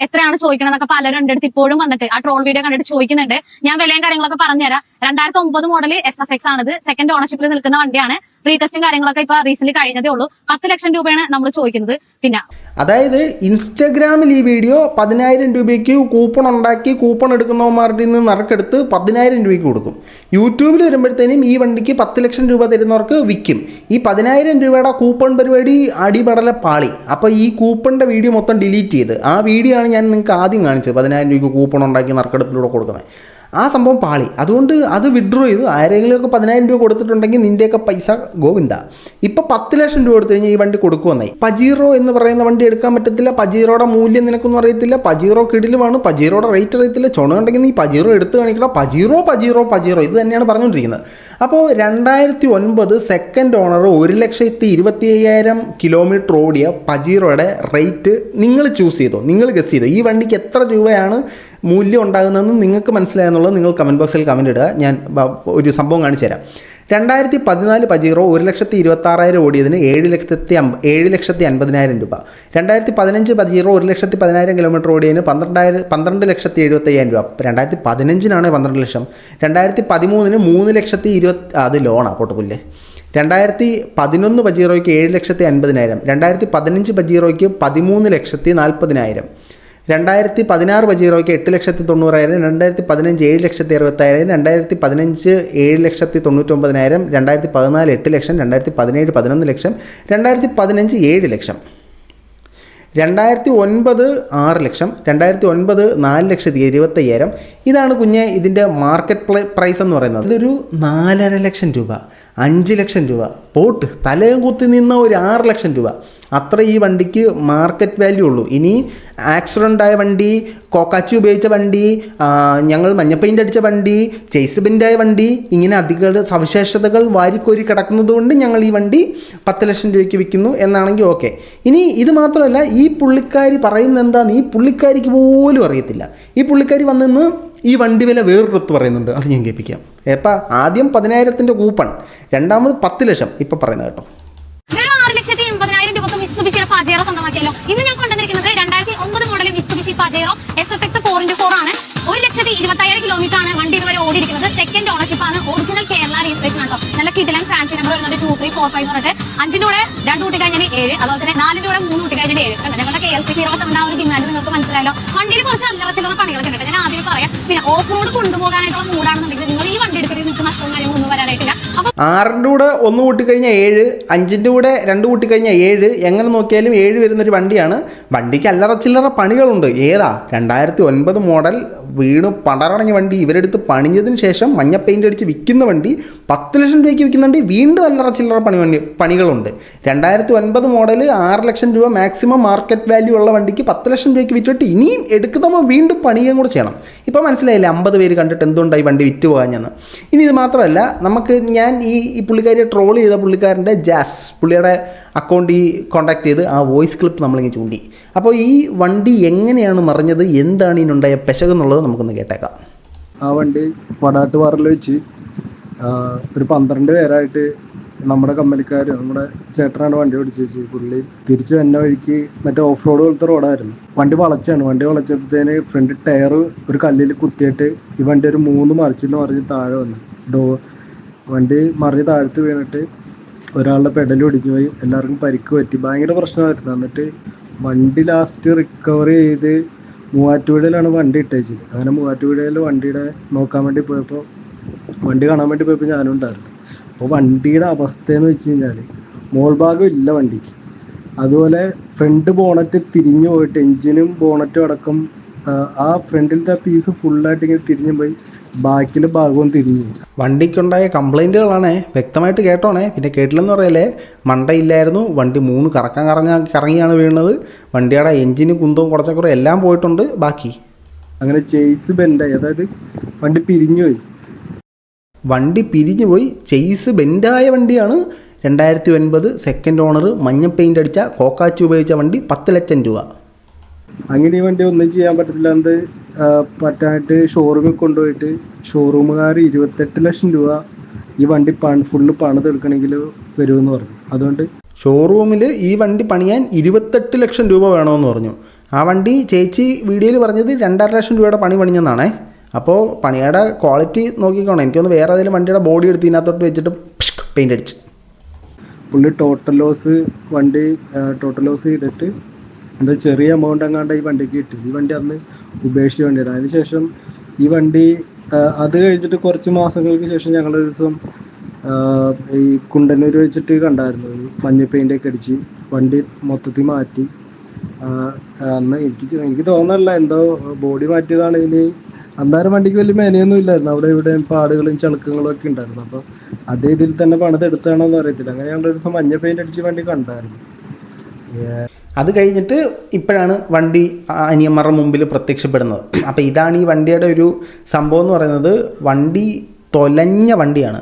എത്രയാണ് ചോദിക്കണമെന്നൊക്കെ പലരും എന്റെ അടുത്ത് ഇപ്പോഴും വന്നിട്ട് ആ ട്രോൾ വീഡിയോ കണ്ടിട്ട് ചോദിക്കുന്നുണ്ട്. ഞാൻ വിലയും കാര്യങ്ങളൊക്കെ പറഞ്ഞുതരാം. രണ്ടായിരത്തി ഒമ്പത് മോഡൽ എസ് എഫ് എക്സ് ആണിത്. സെക്കൻഡ് ഓണർഷിപ്പിൽ നിൽക്കുന്ന വണ്ടിയാണ്. റീടെസ്റ്റും കാര്യങ്ങളൊക്കെ ഇപ്പൊ റീസെന്റ് കഴിഞ്ഞതേ ഉള്ളൂ. പത്ത് ലക്ഷം രൂപയാണ് നമ്മൾ ചോദിക്കുന്നത്. പിന്നെ അതായത് ഇൻസ്റ്റഗ്രാമിൽ ഈ വീഡിയോ പതിനായിരം രൂപയ്ക്ക് കൂപ്പൺ ഉണ്ടാക്കി കൂപ്പൺ എടുക്കുന്നവന്മാരുടെ നിന്ന് നറുക്കെടുത്ത് പതിനായിരം രൂപയ്ക്ക് കൊടുക്കും. യൂട്യൂബിൽ വരുമ്പോഴത്തേനും ഈ വണ്ടിക്ക് പത്ത് ലക്ഷം രൂപ തരുന്നവർക്ക് വിൽക്കും. ഈ പതിനായിരം രൂപയുടെ കൂപ്പൺ പരിപാടി അടിപടല പാളി. അപ്പോൾ ഈ കൂപ്പണിന്റെ വീഡിയോ മൊത്തം ഡിലീറ്റ് ചെയ്ത്. ആ വീഡിയോ ആണ് ഞാൻ നിങ്ങൾക്ക് ആദ്യം കാണിച്ചത്. പതിനായിരം രൂപയ്ക്ക് കൂപ്പൺ ഉണ്ടാക്കി നറുക്കെടുപ്പിലൂടെ കൊടുക്കുന്നത്. ആ സംഭവം പാളി. അതുകൊണ്ട് അത് വിഡ്രോ ചെയ്തു. ആരെങ്കിലുമൊക്കെ പതിനായിരം രൂപ കൊടുത്തിട്ടുണ്ടെങ്കിൽ നിന്റെയൊക്കെ പൈസ ഗോവിന്ദ. ഇപ്പം പത്ത് ലക്ഷം രൂപ കൊടുത്തു കഴിഞ്ഞാൽ ഈ വണ്ടി കൊടുക്കുമെന്നായി പജീറോ എന്ന് പറയുന്ന വണ്ടി എടുക്കാൻ പറ്റത്തില്ല. പജീറോയുടെ മൂല്യം നിനക്കൊന്നും അറിയത്തില്ല. പജീറോ കിടിലുമാണ്. പജീറോയുടെ റേറ്റ് അറിയത്തില്ല. ചുണുണ്ടെങ്കിൽ നീ പജീറോ എടുത്ത് കാണിക്കണം. Pajero Pajero Pajero. ഇത് തന്നെയാണ് പറഞ്ഞുകൊണ്ടിരിക്കുന്നത്. അപ്പോൾ രണ്ടായിരത്തി ഒൻപത് സെക്കൻഡ് ഓണർ ഒരു ലക്ഷത്തി ഇരുപത്തി അയ്യായിരം കിലോമീറ്റർ ഓടിയ പജീറോയുടെ റേറ്റ് നിങ്ങൾ ചൂസ് ചെയ്തോ? നിങ്ങൾ ഗസ് ചെയ്തോ? ഈ വണ്ടിക്ക് എത്ര രൂപയാണ് മൂല്യം ഉണ്ടാകുന്നതെന്ന് നിങ്ങൾക്ക് മനസ്സിലായെന്നുള്ളത് നിങ്ങൾ കമന്റ് ബോക്സിൽ കമന്റ് ഇടുക. ഞാൻ ഒരു സംഭവം കാണിച്ചു തരാം. രണ്ടായിരത്തി പതിനാല് പജീറോ ഒരു ലക്ഷത്തി ഇരുപത്താറായിരം ഓടിയതിന് ഏഴ് ലക്ഷത്തി അമ്പ ഏഴ് ലക്ഷത്തി അൻപതിനായിരം രൂപ. രണ്ടായിരത്തി പതിനഞ്ച് പജീറോ ഒരു ലക്ഷത്തി പതിനായിരം കിലോമീറ്റർ ഓടിയതിന് പന്ത്രണ്ടായിരം പന്ത്രണ്ട് ലക്ഷത്തി എഴുപത്തയ്യായിരം രൂപ. രണ്ടായിരത്തി പതിനഞ്ചിനാണ് പന്ത്രണ്ട് ലക്ഷം. രണ്ടായിരത്തി പതിമൂന്നിന് മൂന്ന് ലക്ഷത്തി ഇരുപത്തി അത് ലോണാണ് പൊട്ടുപുല്ലേ. രണ്ടായിരത്തി പതിനൊന്ന് പജീറോയ്ക്ക് ഏഴ് ലക്ഷത്തി അൻപതിനായിരം രണ്ടായിരത്തി പതിനഞ്ച് പജീറോയ്ക്ക് പതിമൂന്ന് ലക്ഷത്തി നാൽപ്പതിനായിരം രണ്ടായിരത്തി പതിനാറ് പജീറോയ്ക്ക് എട്ട് ലക്ഷത്തി തൊണ്ണൂറായിരം രണ്ടായിരത്തി പതിനഞ്ച് ഏഴ് ലക്ഷത്തി അറുപത്തായിരം രണ്ടായിരത്തി പതിനഞ്ച് ഏഴ് ലക്ഷത്തി തൊണ്ണൂറ്റൊമ്പതിനായിരം രണ്ടായിരത്തി പതിനാല് എട്ട് ലക്ഷം രണ്ടായിരത്തി പതിനേഴ് പതിനൊന്ന് ലക്ഷം രണ്ടായിരത്തി പതിനഞ്ച് ഏഴ് ലക്ഷം. രണ്ടായിരത്തി ഒൻപത് ആറ് ലക്ഷം രണ്ടായിരത്തി ഒൻപത് നാല് ലക്ഷത്തി ഇരുപത്തയ്യായിരം. ഇതാണ് കുഞ്ഞ് ഇതിന്റെ മാർക്കറ്റ് പ്രൈസ് എന്ന് പറയുന്നത്. ഇതൊരു നാലര ലക്ഷം രൂപ. അഞ്ച് ലക്ഷം രൂപ. പോട്ട് തലയും കുത്തി നിന്ന ഒരു ആറ് ലക്ഷം രൂപ. അത്ര ഈ വണ്ടിക്ക് മാർക്കറ്റ് വാല്യൂ ഉള്ളൂ. ഇനി ആക്സിഡന്റ് ആയ വണ്ടി കോക്കാച്ചി ഉപയോഗിച്ച വണ്ടി ഞങ്ങൾ മഞ്ഞപ്പെയിന്റ് അടിച്ച വണ്ടി ചേസ് ബിന്റായ വണ്ടി ഇങ്ങനെ അധിക സവിശേഷതകൾ വാരിക്കോരി കിടക്കുന്നത് കൊണ്ട് ഞങ്ങൾ ഈ വണ്ടി പത്ത് ലക്ഷം രൂപയ്ക്ക് വിൽക്കുന്നു എന്നാണെങ്കിൽ ഓക്കെ ഇനി ഇത് മാത്രമല്ല ഈ പുള്ളിക്കാരി പറയുന്നത് എന്താണെന്ന് ഈ പുള്ളിക്കാരിക്ക് പോലും അറിയത്തില്ല. ഈ പുള്ളിക്കാരി വന്നിന്ന് ഈ വണ്ടി വില വേറൊരിടത്ത് പറയുന്നുണ്ട്. അത് ഞാൻ കേൾപ്പിക്കാം. എപ്പം ആദ്യം പതിനായിരത്തിന്റെ കൂപ്പൺ രണ്ടാമത് പത്ത് ലക്ഷം. ഇപ്പം പറയുന്നത് കേട്ടോ. ലക്ഷത്തി എൺപതിനായിരം രൂപ മിക്സുബിഷിയുടെ പജേറോ സ്വന്തമാക്കിയല്ലോ. ഇന്ന് ഞാൻ കൊണ്ടുവന്നിരിക്കുന്നത് രണ്ടായിരത്തി ഒമ്പത് മോഡൽ എസ് എഫ് ഒരു ലക്ഷത്തി ഇരുപത്തയ്യായിരം കിലോമീറ്റർ ആണ് വണ്ടി ഇതുവരെ ഓടിയിരിക്കുന്നത്. സെക്കൻഡ് ഓണർഷിപ്പ് ആണ്. ഒറിജിനൽ കേരള രജിസ്ട്രേഷൻ ആണ് നല്ല കിടിലൻ ഫാൻസി നമ്പർ വരുന്നത്. ടു ത്രീ ഫോർ ഫൈവ് പറഞ്ഞിട്ട്. അഞ്ചിന്റെ കൂടെ രണ്ട് കൂട്ടി കഴിഞ്ഞാൽ ഏഴ്. അതുപോലെ തന്നെ നാലിന്റെ കൂടെ മൂന്ന് കൂട്ടി കഴിഞ്ഞാൽ ഏഴ്. കണ്ടോ? ഞങ്ങളുടെ K L C zero seven ഒരു ഡിമാൻഡ് നിങ്ങൾക്ക് മനസ്സിലായല്ലോ. വണ്ടിയിൽ കുറച്ച് അന്തരത്തിലുള്ള പണികളൊക്കെ ഉണ്ട് ഞാൻ ആദ്യം പറയാം. പിന്നെ ഓഫ് റോഡ് കൊണ്ടുപോകാനായിട്ടുള്ള മൂടാണെന്നുണ്ടെങ്കിൽ നിങ്ങൾ ഈ വണ്ടി എടുക്കരുത് നിങ്ങൾക്ക് നഷ്ടവും കാര്യങ്ങളൊന്നും വരാനായിട്ടില്ല. ആറിന്റെ കൂടെ ഒന്ന് കൂട്ടിക്കഴിഞ്ഞാൽ ഏഴ് അഞ്ചിന്റെ കൂടെ രണ്ട് കൂട്ടിക്കഴിഞ്ഞാൽ ഏഴ്. എങ്ങനെ നോക്കിയാലും ഏഴ് വരുന്നൊരു വണ്ടിയാണ്. വണ്ടിക്ക് അല്ലറ ചില്ലറ പണികളുണ്ട്. ഏതാ? രണ്ടായിരത്തി ഒൻപത് മോഡൽ വീണ് പടറടങ്ങിയ വണ്ടി ഇവരെടുത്ത് പണിഞ്ഞതിന് ശേഷം മഞ്ഞ പെയിന്റ് അടിച്ച് വിൽക്കുന്ന വണ്ടി പത്ത് ലക്ഷം രൂപയ്ക്ക് വിൽക്കുന്ന വണ്ടി വീണ്ടും അല്ലറ ചില്ലറ പണി വണ്ടി പണികളുണ്ട്. രണ്ടായിരത്തി ഒൻപത് മോഡൽ ആറ് ലക്ഷം രൂപ മാക്സിമം മാർക്കറ്റ് വാല്യൂ ഉള്ള വണ്ടിക്ക് പത്ത് ലക്ഷം രൂപയ്ക്ക് വിറ്റിട്ട് ഇനിയും എടുക്കുന്നപ്പോൾ വീണ്ടും പണിയും കൂടെ ചെയ്യണം. ഇപ്പോൾ മനസ്സിലായില്ലേ? അമ്പത് പേര് കണ്ടിട്ട് എന്തുകൊണ്ടായി വണ്ടി വിറ്റ് പോകാഞ്ഞെന്ന്? ഇനി ഇത് മാത്രമല്ല നമുക്ക് ഞാൻ ഈ ഈ പുള്ളിക്കാരിയെ ട്രോൾ ചെയ്ത പുള്ളിക്കാരന്റെ ജാസ് പുള്ളിയുടെ അക്കൗണ്ട് ഈ കോൺടാക്ട് ചെയ്ത് ആ വോയിസ് ക്ലിപ്പ് നമ്മളിങ്ങനെ ചൂണ്ടി. അപ്പോൾ ഈ വണ്ടി എങ്ങനെയാണ് മറിഞ്ഞത്? എന്താണ് ഇതിനുണ്ടായ പെശകെന്നുള്ളത് നമുക്കൊന്ന് കേട്ടേക്കാം. ആ വണ്ടി വടാട്ട് വടാട്ടുപാറയിൽ വെച്ച് ഒരു പന്ത്രണ്ട് പേരായിട്ട് നമ്മുടെ കമ്പനിക്കാർ നമ്മുടെ ചേട്ടനാണ് വണ്ടി ഓടിച്ച് വെച്ച് പുള്ളി തിരിച്ചു വന്ന വഴിക്ക് മറ്റേ ഓഫ് റോഡ് പോലത്തെ റോഡായിരുന്നു. വണ്ടി വളച്ചാണ്. വണ്ടി വളച്ചപ്പോഴത്തേന് ഫ്രണ്ട് ടയർ ഒരു കല്ലിൽ കുത്തിയിട്ട് ഈ വണ്ടി ഒരു മൂന്ന് മറിച്ചിട്ട് മറിഞ്ഞ് താഴെ വന്നു. ഡോ വണ്ടി മറിഞ്ഞ് താഴത്ത് വീണിട്ട് ഒരാളുടെ പെഡൽ പോയി എല്ലാവർക്കും പരിക്ക് പറ്റി. ഭയങ്കര പ്രശ്നമായിരുന്നു. എന്നിട്ട് വണ്ടി ലാസ്റ്റ് റിക്കവർ ചെയ്ത് മൂവാറ്റുപുഴയിലാണ് വണ്ടി ഇട്ടേച്ചത്. അങ്ങനെ മൂവാറ്റുപുഴയിൽ വണ്ടിയുടെ നോക്കാൻ വേണ്ടി പോയപ്പോൾ വണ്ടി കാണാൻ വേണ്ടി പോയപ്പോൾ ഞാനും ഉണ്ടായിരുന്നു. അപ്പോൾ വണ്ടിയുടെ അവസ്ഥയെന്ന് വെച്ച് കഴിഞ്ഞാൽ മോൾ ഭാഗം ഇല്ല വണ്ടിക്ക്. അതുപോലെ ഫ്രണ്ട് ബോണറ്റ് തിരിഞ്ഞു പോയിട്ട് എഞ്ചിനും ബോണറ്റും അടക്കം ആ ഫ്രണ്ടിലത്തെ പീസ് ഫുള്ളായിട്ട് ഇങ്ങനെ തിരിഞ്ഞു പോയി. ബാക്കിലെ ഭാഗവും തിരിഞ്ഞു. വണ്ടിക്കുണ്ടായ കംപ്ലൈന്റുകളാണേ വ്യക്തമായിട്ട് കേട്ടോണേ. പിന്നെ കേട്ടില്ലെന്ന് പറയല്ലേ മണ്ടയില്ലായിരുന്നു. വണ്ടി മൂന്ന് കറക്കം കറങ്ങ കറങ്ങിയാണ് വീണത്. വണ്ടിയുടെ എഞ്ചിന് കുന്തവും കുറച്ചൊക്കെ എല്ലാം പോയിട്ടുണ്ട്. ബാക്കി? അങ്ങനെ ചേസ് ബെൻഡായി അതായത് വണ്ടി പിരിഞ്ഞു പോയി. വണ്ടി പിരിഞ്ഞു പോയി. ചെയ്സ് ബെൻഡായ വണ്ടിയാണ്. രണ്ടായിരത്തി ഒൻപത് സെക്കൻഡ് ഓണർ മഞ്ഞ പെയിന്റ് അടിച്ച കോക്കാച്ചി ഉപയോഗിച്ച വണ്ടി പത്ത് ലക്ഷം രൂപ. അങ്ങനെ ഈ വണ്ടി ഒന്നും ചെയ്യാൻ പറ്റത്തില്ല. എന്ത് പറ്റാനായിട്ട് ഷോറൂമിൽ കൊണ്ടുപോയിട്ട് ഷോറൂമുകാർ ഇരുപത്തെട്ട് ലക്ഷം രൂപ ഈ വണ്ടി പണി ഫുള്ള് പണിതെടുക്കണമെങ്കിൽ വരുമെന്ന് പറഞ്ഞു. അതുകൊണ്ട് ഷോറൂമിൽ ഈ വണ്ടി പണിയാൻ ഇരുപത്തെട്ട് ലക്ഷം രൂപ വേണമെന്ന് പറഞ്ഞു. ആ വണ്ടി ചേച്ചി വീഡിയോയിൽ പറഞ്ഞത് രണ്ടര ലക്ഷം രൂപയുടെ പണി പണിഞ്ഞെന്നാണേ. അപ്പോൾ പണിയുടെ ക്വാളിറ്റി നോക്കിക്കോണം. എനിക്കൊന്ന് വേറെ ഏതെങ്കിലും വണ്ടിയുടെ ബോഡി എടുത്ത് ഇതിനകത്തോട്ട് വെച്ചിട്ട് പെയിന്റ് അടിച്ച്. പുള്ളി ടോട്ടൽ ലോസ് വണ്ടി ടോട്ടൽ ലോസ് ചെയ്തിട്ട് എന്താ ചെറിയ എമൗണ്ട് എങ്ങാണ്ട് ഈ വണ്ടിക്ക് കിട്ടിയത് ഈ വണ്ടി അന്ന് ഉപേക്ഷിച്ച വണ്ടിയാണ് അതിനുശേഷം ഈ വണ്ടി അത് കഴിഞ്ഞിട്ട് കുറച്ച് മാസങ്ങൾക്ക് ശേഷം ഞങ്ങൾ ഒരു ദിവസം ഈ കുണ്ടന്നൂർ വെച്ചിട്ട് കണ്ടായിരുന്നു. ഒരു മഞ്ഞ പെയിന്റ് ഒക്കെ അടിച്ച് വണ്ടി മൊത്തത്തിൽ മാറ്റി. അന്ന് എനിക്ക് എനിക്ക് തോന്നല്ല എന്തോ ബോഡി മാറ്റിയതാണ്. ഇനി അന്നേരം വണ്ടിക്ക് വലിയ മെനയൊന്നും ഇല്ലായിരുന്നു. അവിടെ ഇവിടെ പാടുകളും ചളുക്കങ്ങളും ഒക്കെ ഉണ്ടായിരുന്നു. അപ്പോൾ അതേ ഇതിൽ തന്നെ പണിതെടുത്താണോ എന്ന് അറിയത്തില്ല. അങ്ങനെ ഞങ്ങൾ ഒരു ദിവസം മഞ്ഞ പെയിന്റ് അടിച്ച് വണ്ടി കണ്ടായിരുന്നു. അത് കഴിഞ്ഞിട്ട് ഇപ്പോഴാണ് വണ്ടി അനിയന്മാരുടെ മുമ്പിൽ പ്രത്യക്ഷപ്പെടുന്നത്. അപ്പോൾ ഇതാണ് ഈ വണ്ടിയുടെ ഒരു സംഭവം എന്ന് പറയുന്നത്. വണ്ടി തൊലഞ്ഞ വണ്ടിയാണ്.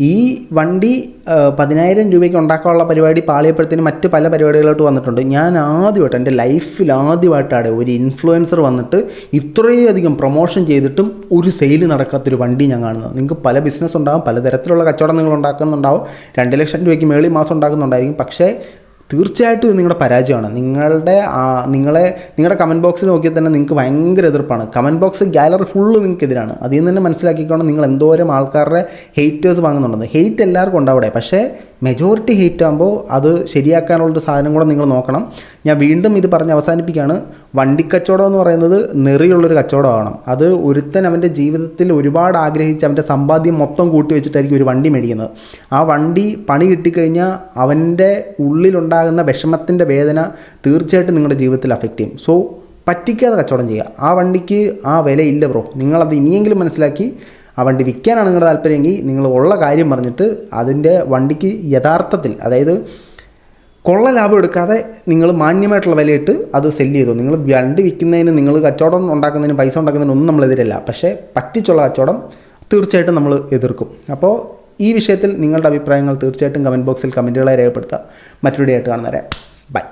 ഈ വണ്ടി പതിനായിരം രൂപയ്ക്ക് ഉണ്ടാക്കാനുള്ള പരിപാടി പാളിയപ്പോഴത്തേന് മറ്റ് പല പരിപാടികളോട്ട് വന്നിട്ടുണ്ട്. ഞാൻ ആദ്യമായിട്ട് എന്റെ ലൈഫിൽ ആദ്യമായിട്ടാണ് ഒരു ഇൻഫ്ലുവൻസർ വന്നിട്ട് ഇത്രയധികം പ്രൊമോഷൻ ചെയ്തിട്ടും ഒരു സെയിൽ നടക്കാത്തൊരു വണ്ടി ഞാൻ കാണുന്നത്. നിങ്ങൾക്ക് പല ബിസിനസ് ഉണ്ടാകും പലതരത്തിലുള്ള കച്ചവടം നിങ്ങൾ ഉണ്ടാക്കുന്നുണ്ടാവും. രണ്ട് ലക്ഷം രൂപയ്ക്ക് മേളി മാസം ഉണ്ടാക്കുന്നുണ്ടായിരിക്കും. പക്ഷേ തീർച്ചയായിട്ടും ഇത് നിങ്ങളുടെ പരാജയമാണ്. നിങ്ങളുടെ നിങ്ങളെ നിങ്ങളുടെ കമന്റ് ബോക്സിൽ നോക്കിയാൽ തന്നെ നിങ്ങൾക്ക് ഭയങ്കര എതിർപ്പാണ്. കമന്റ് ബോക്സ് ഗാലറി ഫുള്ള് നിങ്ങൾക്ക് എതിരാണ് അതിൽ നിന്ന് തന്നെ മനസ്സിലാക്കിക്കൊണ്ട് നിങ്ങൾ എന്തോരം ആൾക്കാരുടെ ഹെയ്റ്റേഴ്സ് വാങ്ങുന്നുണ്ടെന്ന് ഹെയ്റ്റ് എല്ലാവർക്കും ഉണ്ടാവിടെ പക്ഷേ മെജോറിറ്റി ഹെയ്റ്റ് ആകുമ്പോൾ അത് ശരിയാക്കാനുള്ളൊരു സാധനം കൂടെ നിങ്ങൾ നോക്കണം. ഞാൻ വീണ്ടും ഇത് പറഞ്ഞ് അവസാനിപ്പിക്കുകയാണ്. വണ്ടിക്കച്ചവടം എന്ന് പറയുന്നത് നെറിയുള്ളൊരു കച്ചവടമാകണം അത് ഒരുത്തൻ അവന്റെ ജീവിതത്തിൽ ഒരുപാട് ആഗ്രഹിച്ച് അവന്റെ സമ്പാദ്യം മൊത്തം കൂട്ടി വെച്ചിട്ടായിരിക്കും ഒരു വണ്ടി മേടിക്കുന്നത്. ആ വണ്ടി പണി കിട്ടിക്കഴിഞ്ഞാൽ അവന്റെ ഉള്ളിലുണ്ടാകുന്ന വിഷമത്തിന്റെ വേദന തീർച്ചയായിട്ടും നിങ്ങളുടെ ജീവിതത്തിൽ അഫക്റ്റ് ചെയ്യും. സോ പറ്റിക്കാതെ കച്ചവടം ചെയ്യുക. ആ വണ്ടിക്ക് ആ വിലയില്ല ബ്രോ നിങ്ങളത് ഇനിയെങ്കിലും മനസ്സിലാക്കി ആ വണ്ടി വിൽക്കാനാണ് നിങ്ങളുടെ താല്പര്യമെങ്കിൽ നിങ്ങൾ ഉള്ള കാര്യം പറഞ്ഞിട്ട് അതിന്റെ വണ്ടിക്ക് യഥാർത്ഥത്തിൽ അതായത് കൊള്ള ലാഭം എടുക്കാതെ നിങ്ങൾ മാന്യമായിട്ടുള്ള വിലയിട്ട് അത് സെല്ല് ചെയ്തു. നിങ്ങൾ വണ്ടി വിൽക്കുന്നതിന് നിങ്ങൾ കച്ചവടം ഉണ്ടാക്കുന്നതിന് പൈസ ഉണ്ടാക്കുന്നതിന് ഒന്നും നമ്മൾ എതിരല്ല. പക്ഷേ പറ്റിച്ചുള്ള കച്ചവടം തീർച്ചയായിട്ടും നമ്മൾ എതിർക്കും. അപ്പോൾ ഈ വിഷയത്തിൽ നിങ്ങളുടെ അഭിപ്രായങ്ങൾ തീർച്ചയായിട്ടും കമന്റ് ബോക്സിൽ കമന്റുകളായി രേഖപ്പെടുത്തുക മറ്റൊരു ഡേ ആയിട്ട് കാണുന്നവരെ. ബൈ